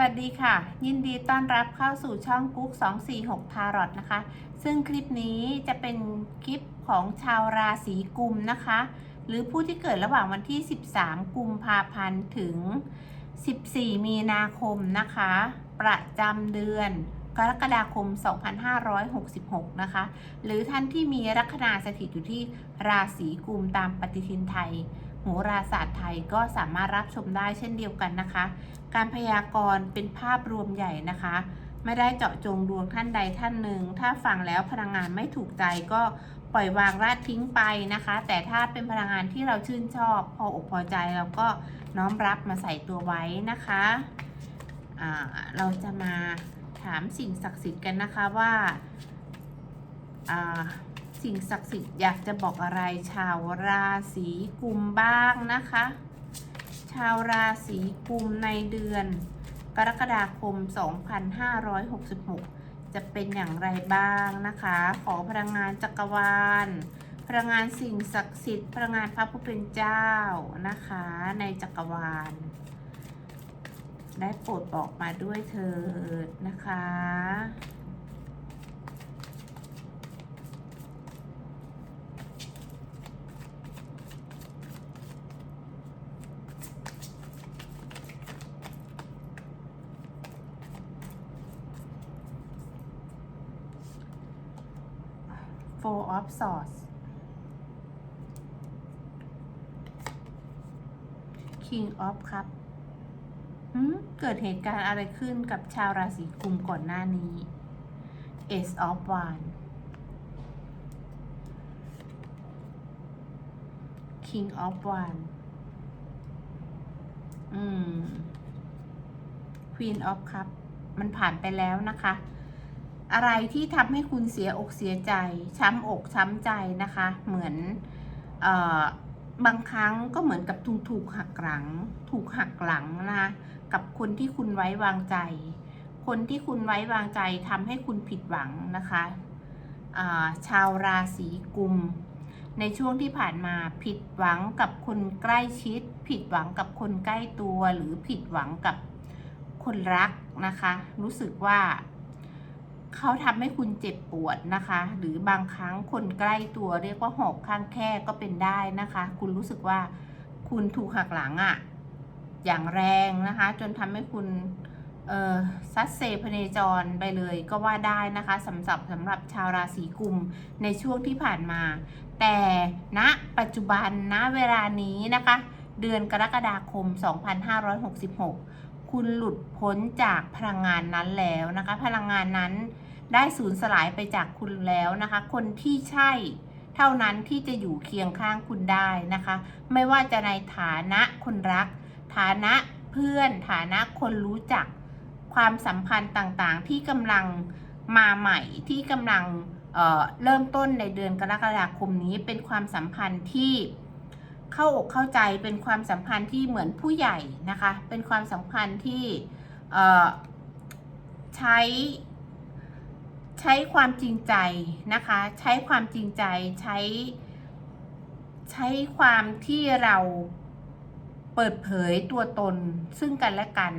วัสดีค่ะ ยินดีต้อนรับเข้าสู่ช่องกุ๊ก246ทารอตนะคะ ซึ่งคลิปนี้จะเป็นคลิปของชาวราศีกุมนะคะ หรือผู้ที่เกิดระหว่างวันที่ 13 กุมภาพันธ์ถึง 14 มีนาคมนะคะ ประจำเดือนกรกฎาคม 2566 นะคะ หรือท่านที่มีลัคนาสถิตอยู่ที่ราศีกุมตามปฏิทินไทย หราศาสตร์ไทยก็สามารถรับชมได้เช่นเดียวกันนะคะ การพยากรณ์เป็นภาพรวมใหญ่นะคะ ไม่ได้เจาะจงดวงท่านใดท่านหนึ่ง ถ้าฟังแล้วพลังงานไม่ถูกใจก็ปล่อยวางราดทิ้งไปนะคะ แต่ถ้าเป็นพลังงานที่เราชื่นชอบ พออกพอใจเราก็น้อมรับมาใส่ตัวไว้นะคะอ่าเราจะมาถามสิ่งศักดิ์สิทธิ์กันนะคะว่า สิ่งศักดิ์สิทธิ์อยากจะบอกอะไรชาวราศีกุมบ้างนะคะ ชาวราศีกุมในเดือน กรกฎาคม 2566 จะเป็นอย่างไรบ้างนะคะ ขอพลังงานจักรวาล พลังงานสิ่งศักดิ์สิทธิ์พลังงานพระผู้เป็นเจ้านะคะในจักรวาล ได้โปรดบอกมาด้วยเถิดนะคะ four of swords king of ครับเกิดเหตุการณ์อะไรขึ้นกับชาวราศีกุมก่อนหน้านี้ ace of wands king of wands อืม queen of cup มันผ่านไปแล้วนะคะ อะไรที่ทำให้คุณเสียอกเสียใจ ช้ำอกช้ำใจนะคะ เหมือนเออบางครั้งก็เหมือนกับถูกถูกหักหลัง ถูกหักหลังนะคะกับคนที่คุณไว้วางใจ คนที่คุณไว้วางใจทำให้คุณผิดหวังนะคะชาวราศีกุม ในช่วงที่ผ่านมาผิดหวังกับคนใกล้ชิด ผิดหวังกับคนใกล้ตัวหรือผิดหวังกับคนรักนะคะ รู้สึกว่า เขาทำให้คุณเจ็บปวดนะคะ หรือบางครั้งคนใกล้ตัวเรียกว่าหอบข้างแค่ก็เป็นได้นะคะ คุณรู้สึกว่าคุณถูกหักหลังอะ่ะ อย่างแรงนะคะ จนทำให้คุณเออซัดเซพเนจรไปเลยก็ว่าได้นะคะสำหรับสำหรับชาวราศีกุมในช่วงที่ผ่านมา แต่ณปัจจุบันณเวลานี้นะคะ เดือนกรกฎาคม 2566 คุณหลุดพ้นจากพลังงานนั้นแล้วนะคะ พลังงานนั้นได้สูญสลายไปจากคุณแล้วนะคะ คนที่ใช่เท่านั้นที่จะอยู่เคียงข้างคุณได้นะคะ ไม่ว่าจะในฐานะคนรัก ฐานะเพื่อน ฐานะคนรู้จัก ความสัมพันธ์ต่างๆ ที่กำลังมาใหม่ที่กำลังเเริ่มต้นในเดือนกรกฎาคมนี้เป็นความสัมพันธ์ที่ เข้าอกเข้าใจเป็นความสัมพันธ์ที่เหมือนผู้ใหญ่นะคะ เป็นความสัมพันธ์ที่ใช้ใช้ความจริงใจนะคะ ใช้ความจริงใจใช้ ใช้ความที่เราเปิดเผยตัวตนซึ่งกันและกัน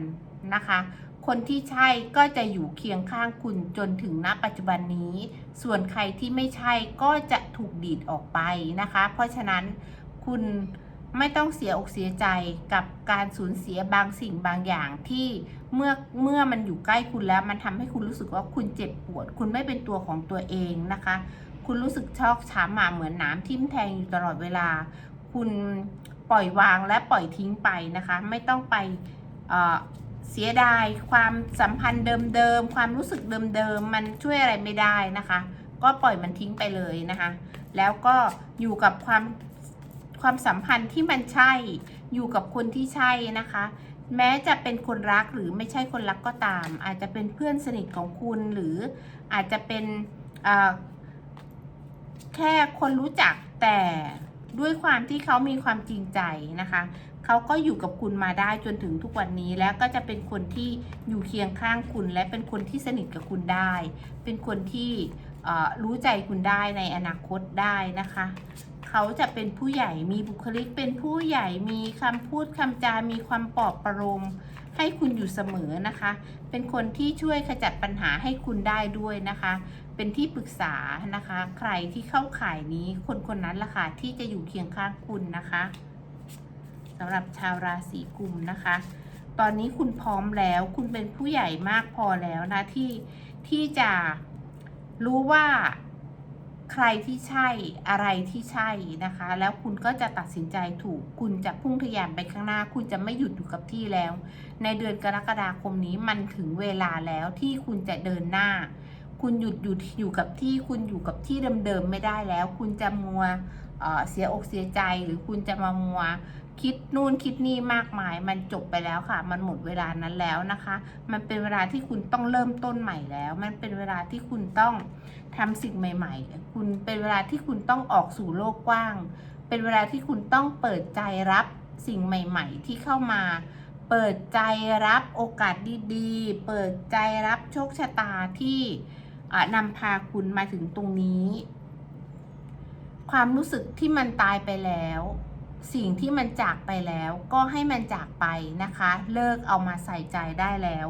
นะคะ คนที่ใช่ก็จะอยู่เคียงข้างคุณจนถึงณปัจจุบันนี้ ส่วนใครที่ไม่ใช่ก็จะถูกดีดออกไปนะคะ เพราะฉะนั้น คุณไม่ต้องเสียอกเสียใจกับการสูญเสียบางสิ่งบางอย่างที่เมื่อเมื่อมันอยู่ใกล้คุณแล้ว มันทำให้คุณรู้สึกว่าคุณเจ็บปวด คุณไม่เป็นตัวของตัวเองนะคะ คุณรู้สึกชอกช้ำมาเหมือนน้ำทิ่มแทงอยู่ตลอดเวลา คุณปล่อยวางและปล่อยทิ้งไปนะคะ ไม่ต้องไปเเสียดายความสัมพันธ์เดิมๆความรู้สึกเดิมๆมันช่วยอะไรไม่ได้นะคะ ก็ปล่อยมันทิ้งไปเลยนะคะ แล้วก็อยู่กับความ ความสัมพันธ์ที่มันใช่ อยู่กับคนที่ใช่นะคะ แม้จะเป็นคนรักหรือไม่ใช่คนรักก็ตาม อาจจะเป็นเพื่อนสนิทของคุณหรืออาจจะเป็นแค่คนรู้จักแต่ด้วยความที่เขามีความจริงใจนะคะเขาก็อยู่กับคุณมาได้จนถึงทุกวันนี้แล้วก็จะเป็นคนที่อยู่เคียงข้างคุณ และเป็นคนที่สนิทกับคุณได้ เป็นคนที่รู้ใจคุณได้ในอนาคตได้นะคะ เขาจะเป็นผู้ใหญ่มีบุคลิกเป็นผู้ใหญ่มีคำพูดคำจา มีความปลอบประโลมให้คุณอยู่เสมอนะคะ เป็นคนที่ช่วยขจัดปัญหาให้คุณได้ด้วยนะคะ เป็นที่ปรึกษานะคะ ใครที่เข้าข่ายนี้คนคนนั้นล่ะค่ะที่จะอยู่เคียงข้างคุณนะคะสำหรับชาวราศีกุมนะคะ ตอนนี้คุณพร้อมแล้วคุณเป็นผู้ใหญ่มากพอแล้วนะที่ที่จะรู้ว่า ใครที่ใช่อะไรที่ใช่นะคะ แล้วคุณก็จะตัดสินใจถูก คุณจะพุ่งทะยานไปข้างหน้า คุณจะไม่หยุดอยู่กับที่แล้ว ในเดือนกรกฎาคมนี้มันถึงเวลาแล้วที่คุณจะเดินหน้า คุณหยุดอยู่อยู่กับที่ คุณอยู่กับที่เดิมๆไม่ได้แล้ว คุณจะมัว เสียอกเสียใจหรือคุณจะมามัวคิดนู่นคิดนี่มากมาย มันจบไปแล้วค่ะ มันหมดเวลานั้นแล้วนะคะ มันเป็นเวลาที่คุณต้องเริ่มต้นใหม่แล้ว มันเป็นเวลาที่คุณต้องทำสิ่งใหม่ ๆ คุณเป็นเวลาที่คุณต้องออกสู่โลกกว้าง เป็นเวลาที่คุณต้องเปิดใจรับสิ่งใหม่ ๆ ที่เข้ามา เปิดใจรับโอกาสดีๆ เปิดใจรับโชคชะตาที่นำพาคุณมาถึงตรงนี้ ความรู้สึกที่มันตายไปแล้ว สิ่งที่มันจากไปแล้ว ก็ให้มันจากไปนะคะ เลิกเอามาใส่ใจได้แล้ว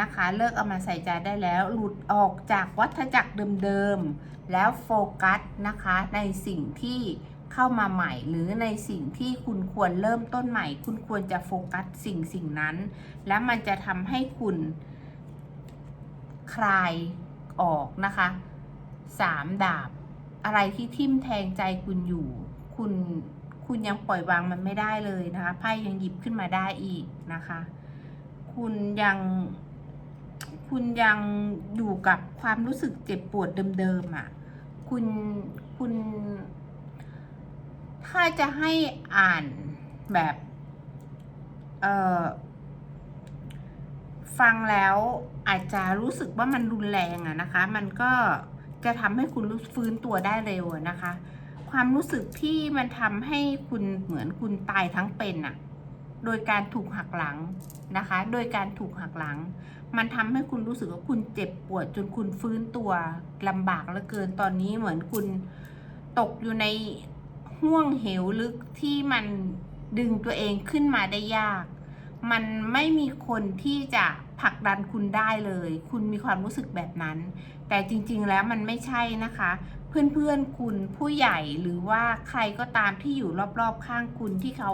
นะคะ เลิกเอามาใส่ใจได้แล้ว หลุดออกจากวัฏจักรเดิมๆ แล้วโฟกัสนะคะ ในสิ่งที่เข้ามาใหม่ หรือในสิ่งที่คุณควรเริ่มต้นใหม่ คุณควรจะโฟกัสสิ่งสิ่งนั้น แล้วมันจะทำให้คุณคลายออกนะคะสามดาบ อะไรที่ทิ่มแทงใจคุณอยู่ คุณคุณยังปล่อยวางมันไม่ได้เลยนะคะไพ่ยังหยิบขึ้นมาได้อีกนะคะ คุณยัง คุณยังอยู่กับความรู้สึกเจ็บปวดเดิมๆอะ่ะ คุณคุณ ถ้าจะให้อ่านแบบเอ่อฟังแล้วอาจจะรู้สึกว่ามันรุนแรงอะนะคะ มันก็ จะทำให้คุณฟื้นตัวได้เร็วนะคะ ความรู้สึกที่มันทำให้คุณเหมือนคุณตายทั้งเป็นอะโดยการถูกหักหลังนะคะ โดยการถูกหักหลัง มันทำให้คุณรู้สึกว่าคุณเจ็บปวดจนคุณฟื้นตัวลำบากเหลือเกิน ตอนนี้เหมือนคุณตกอยู่ในห่วงเหวลึกที่มันดึงตัวเองขึ้นมาได้ยาก มันไม่มีคนที่จะ ผลักดันคุณได้เลย คุณมีความรู้สึกแบบนั้น แต่จริงๆแล้วมันไม่ใช่นะคะ เพื่อนๆคุณผู้ใหญ่หรือว่าใครก็ตามที่อยู่รอบๆข้างคุณที่เขา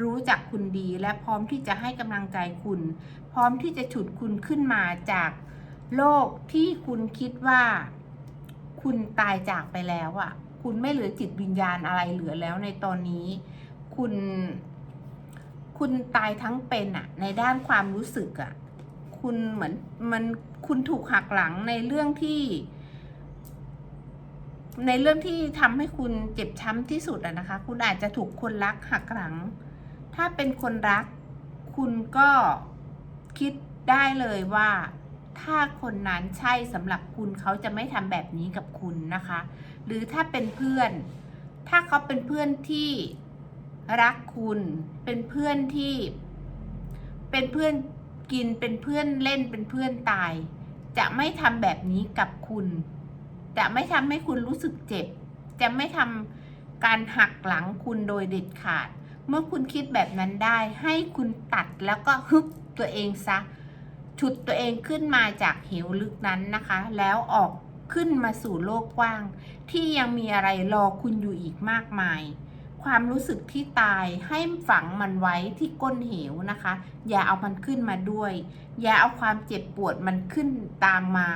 รู้จักคุณดี และพร้อมที่จะให้กำลังใจคุณ พร้อมที่จะฉุดคุณขึ้นมาจากโลกที่คุณคิดว่า คุณตายจากไปแล้วอะ่ะ คุณไม่เหลือจิตวิญญาณอะไรเหลือแล้วในตอนนี้ คุณ คุณตายทั้งเป็นอะในด้านความรู้สึกอะ คุณเหมือนมันคุณถูกหักหลังในเรื่องที่ ในเรื่องที่ทำให้คุณเจ็บช้ำที่สุดอะนะคะ คุณอาจจะถูกคนรักหักหลัง ถ้าเป็นคนรัก คุณก็คิดได้เลยว่าถ้าคนนั้นใช่สำหรับคุณเขาจะไม่ทำแบบนี้กับคุณนะคะ หรือถ้าเป็นเพื่อน ถ้าเขาเป็นเพื่อนที่รักคุณ เป็นเพื่อนที่ เป็นเพื่อน กินเป็นเพื่อนเล่นเป็นเพื่อนตาย จะไม่ทำแบบนี้กับคุณ จะไม่ทำให้คุณรู้สึกเจ็บ จะไม่ทำการหักหลังคุณโดยเด็ดขาด เมื่อคุณคิดแบบนั้นได้ ให้คุณตัดแล้วก็ฮึบตัวเองซะฉุดตัวเองขึ้นมาจากเหวลึกนั้นนะคะ แล้วออกขึ้นมาสู่โลกกว้าง ที่ยังมีอะไรรอคุณอยู่อีกมากมาย ความรู้สึกที่ตายให้ฝังมันไว้ที่ก้นเหวนะคะ อย่าเอามันขึ้นมาด้วย อย่าเอาความเจ็บปวดมันขึ้นตามมา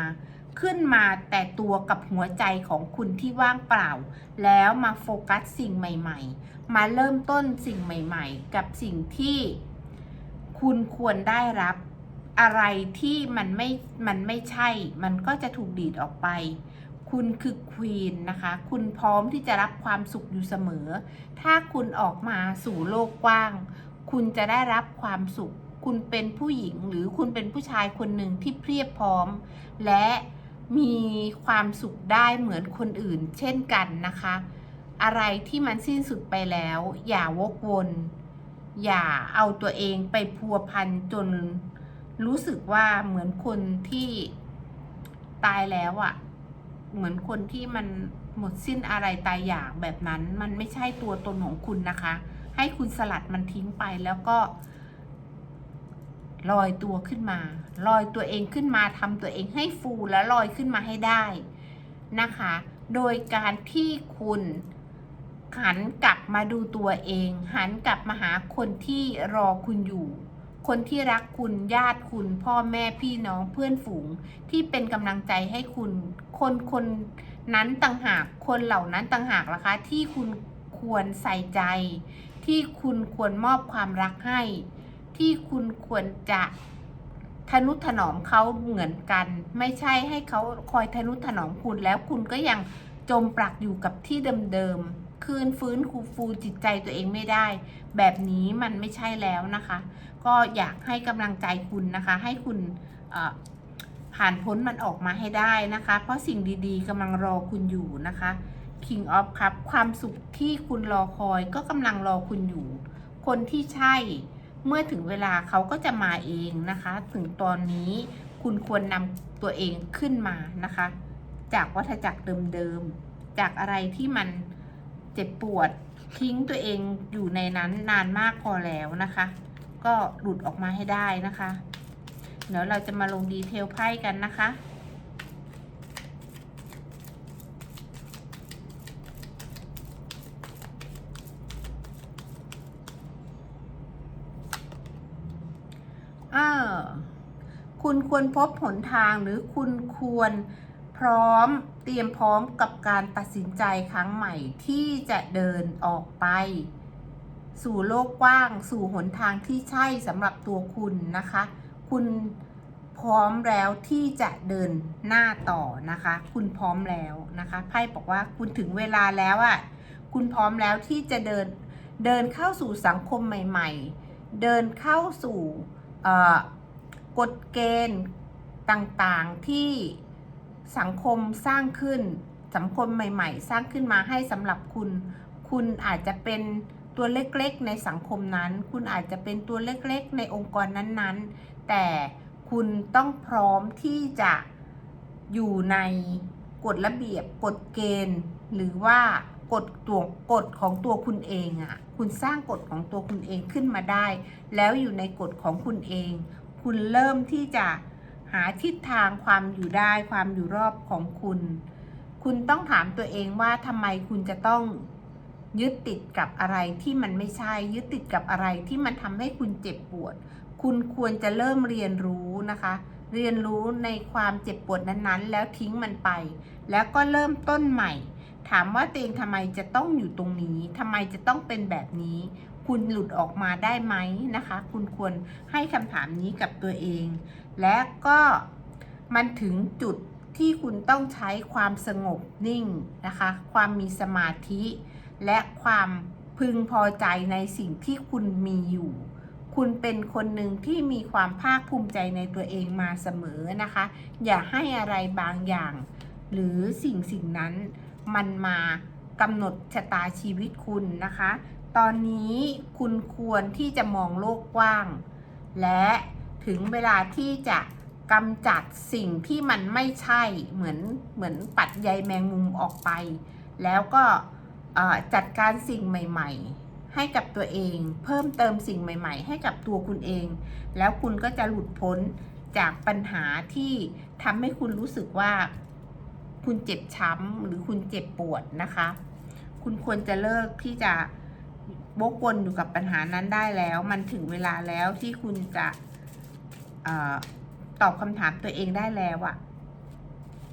ขึ้นมาแต่ตัวกับหัวใจของคุณที่ว่างเปล่า แล้วมาโฟกัสสิ่งใหม่ๆ มาเริ่มต้นสิ่งใหม่ๆ กับสิ่งที่คุณควรได้รับอะไรที่มันไม่ มันไม่ใช่ มันก็จะถูกดีดออกไป คุณคือควีนนะคะ คุณพร้อมที่จะรับความสุขอยู่เสมอ ถ้าคุณออกมาสู่โลกกว้าง คุณจะได้รับความสุข คุณเป็นผู้หญิงหรือคุณเป็นผู้ชายคนหนึ่งที่เพียบพร้อม และมีความสุขได้เหมือนคนอื่น เช่นกันนะคะ อะไรที่มันสิ้นสุดไปแล้ว อย่าวกวน อย่าเอาตัวเองไปพัวพันจนรู้สึกว่าเหมือนคนที่ตายแล้วอะ่ะ เหมือนคนที่มันหมดสิ้นอะไรตายอยากแบบนั้น มันไม่ใช่ตัวตนของคุณนะคะ ให้คุณสลัดมันทิ้งไปแล้วก็ลอยตัวขึ้นมา ลอยตัวเองขึ้นมาทำตัวเองให้ฟูและลอยขึ้นมาให้ได้นะคะ โดยการที่คุณหันกลับมาดูตัวเอง หันกลับมาหาคนที่รอคุณอยู่ คนที่รักคุณญาติคุณ พ่อแม่พี่น้องเพื่อนฝูงที่เป็นกำลังใจให้คุณ คนคนนั้นต่างหากคนเหล่านั้นต่างหากล่ะคะ ที่คุณควรใส่ใจ ที่คุณควรมอบความรักให้ ที่คุณควรจะทนุถนอมเขาเหมือนกัน ไม่ใช่ให้เขาคอยทนุถนอมคุณแล้วคุณก็ยัง จมปลักอยู่กับที่เดิมๆ คืนฟื้นคูฟูจิตใจตัวเองไม่ได้ แบบนี้มันไม่ใช่แล้วนะคะ ก็อยากให้กำลังใจคุณนะคะ ให้คุณผ่านพ้นมันออกมาให้ได้นะคะ เพราะสิ่งดีๆกำลังรอคุณอยู่นะคะ King of ครับ ความสุขที่คุณรอคอยก็กำลังรอคุณอยู่ คนที่ใช่เมื่อถึงเวลาเขาก็จะมาเองนะคะ ถึงตอนนี้คุณควรนำตัวเองขึ้นมานะคะ จากวัฏจักรเดิมๆ จากอะไรที่มันเจ็บปวดทิ้งตัวเองอยู่ในนั้นนานมากพอแล้วนะคะ ก็หลุดออกมาให้ได้นะคะ เดี๋ยวเราจะมาลงดีเทลไพ่กันนะคะเออคุณควรพบหนทางหรือคุณควร พร้อมเตรียมพร้อมกับการตัดสินใจครั้งใหม่ที่จะเดินออกไป สู่โลกกว้าง สู่หนทางที่ใช่สำหรับตัวคุณนะคะ คุณพร้อมแล้วที่จะเดินหน้าต่อนะคะ คุณพร้อมแล้วนะคะไพ่บอกว่าคุณถึงเวลาแล้วอะ่ะคุณพร้อมแล้วที่จะเดินเดินเข้าสู่สังคมใหม่ ๆ เดินเข้าสู่กฎเกณฑ์ต่างๆที่ สังคมสร้างขึ้น สังคมใหม่ ๆ สร้างขึ้นมาให้สำหรับคุณ คุณอาจจะเป็นตัวเล็กๆ ในสังคมนั้น คุณอาจจะเป็นตัวเล็กๆ ในองค์กรนั้นๆ แต่คุณต้องพร้อมที่จะอยู่ในกฎระเบียบกฎเกณฑ์ หรือว่ากฎตัวกฎของตัวคุณเองอะ่ะ คุณสร้างกฎของตัวคุณเองขึ้นมาได้ แล้วอยู่ในกฎของคุณเอง คุณเริ่มที่จะ หาทิศทางความอยู่ได้ความอยู่รอบของคุณ คุณต้องถามตัวเองว่าทำไมคุณจะต้องยึดติดกับอะไรที่มันไม่ใช่ ยึดติดกับอะไรที่มันทำให้คุณเจ็บปวด คุณควรจะเริ่มเรียนรู้นะคะ เรียนรู้ในความเจ็บปวดนั้นๆ แล้วทิ้งมันไป แล้วก็เริ่มต้นใหม่ ถามว่าตัวเองทำไมจะต้องอยู่ตรงนี้ทำไมจะต้องเป็นแบบนี้ คุณหลุดออกมาได้ไหมนะคะ คุณควรให้คำถามนี้กับตัวเอง และก็มันถึงจุดที่คุณต้องใช้ความสงบนิ่งนะคะ ความมีสมาธิ และความพึงพอใจในสิ่งที่คุณมีอยู่ คุณเป็นคนหนึ่งที่มีความภาคภูมิใจในตัวเองมาเสมอนะคะ อย่าให้อะไรบางอย่าง หรือสิ่งสิ่งนั้นมันมากำหนดชะตาชีวิตคุณนะคะ ตอนนี้คุณควรที่จะมองโลกกว้าง และ ถึงเวลาที่จะกำจัดสิ่งที่มันไม่ใช่เหมือนเหมือนปัดใยแมงมุมออกไป แล้วก็จัดการสิ่งใหม่ ๆ ให้กับตัวเอง เพิ่มเติมสิ่งใหม่ ๆ ให้กับตัวคุณเอง แล้วคุณก็จะหลุดพ้นจากปัญหาที่ทำให้คุณรู้สึกว่า คุณเจ็บช้ำหรือคุณเจ็บปวดนะคะ คุณควรจะเลิกที่จะวกวนอยู่กับปัญหานั้นได้แล้ว มันถึงเวลาแล้วที่คุณจะ ตอบคำถามตัวเองได้แล้วอะ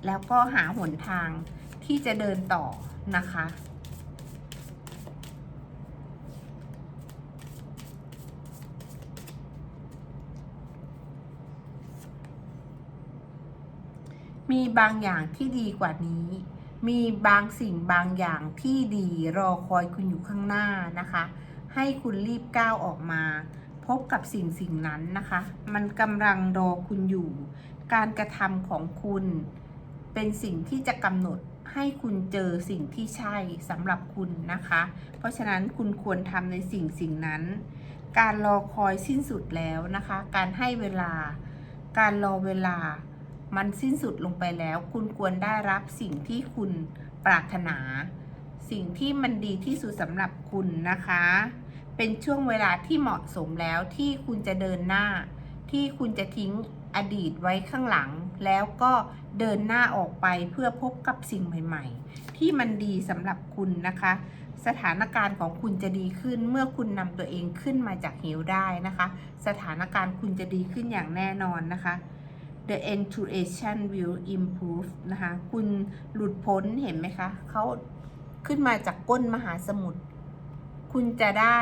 แล้วก็หาหนทางที่จะเดินต่อนะคะ มีบางอย่างที่ดีกว่านี้ มีบางสิ่งบางอย่างที่ดีรอคอยคุณอยู่ข้างหน้านะคะ ให้คุณรีบก้าวออกมา พบกับสิ่งสิ่งนั้นนะคะ มันกำลังรอคุณอยู่ การกระทำของคุณ เป็นสิ่งที่จะกำหนดให้คุณเจอสิ่งที่ใช่สำหรับคุณนะคะ เพราะฉะนั้นคุณควรทำในสิ่งสิ่งนั้น การรอคอยสิ้นสุดแล้วนะคะ การให้เวลา การรอเวลา มันสิ้นสุดลงไปแล้ว คุณควรได้รับสิ่งที่คุณปรารถนา สิ่งที่มันดีที่สุดสำหรับคุณนะคะ เป็นช่วงเวลาที่เหมาะสมแล้วที่คุณจะเดินหน้า ที่คุณจะทิ้งอดีตไว้ข้างหลัง แล้วก็เดินหน้าออกไปเพื่อพบกับสิ่งใหม่ ๆ ที่มันดีสำหรับคุณนะคะ สถานการณ์ของคุณจะดีขึ้นเมื่อคุณนำตัวเองขึ้นมาจากเหวได้นะคะ สถานการณ์คุณจะดีขึ้นอย่างแน่นอนนะคะ the intuition will improve นะคะ คุณหลุดพ้นเห็นไหมคะ เขาขึ้นมาจากก้นมหาสมุทร คุณจะได้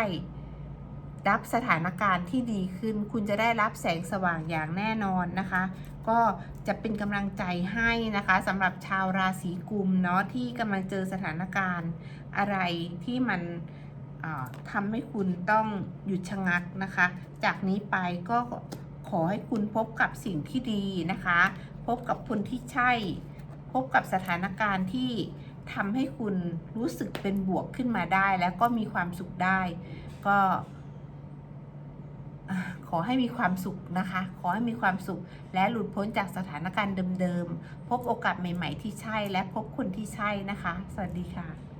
รับสถานการณ์ที่ดีขึ้น คุณจะได้รับแสงสว่างอย่างแน่นอนนะคะ ก็จะเป็นกำลังใจให้นะคะสำหรับชาวราศีกุมเนาะที่กำลังเจอสถานการณ์อะไรที่มันทำให้คุณต้องหยุดชะงักนะคะ จากนี้ไปก็ขอให้คุณพบกับสิ่งที่ดีนะคะ พบกับคนที่ใช่ พบกับสถานการณ์ที่ ทำให้คุณรู้สึกเป็นบวกขึ้นมาได้ แล้วก็มีความสุขได้ ก็ขอให้มีความสุขนะคะ ขอให้มีความสุข และหลุดพ้นจากสถานการณ์เดิมๆ พบโอกาสใหม่ ๆ ที่ใช่และพบคนที่ใช่นะคะ สวัสดีค่ะ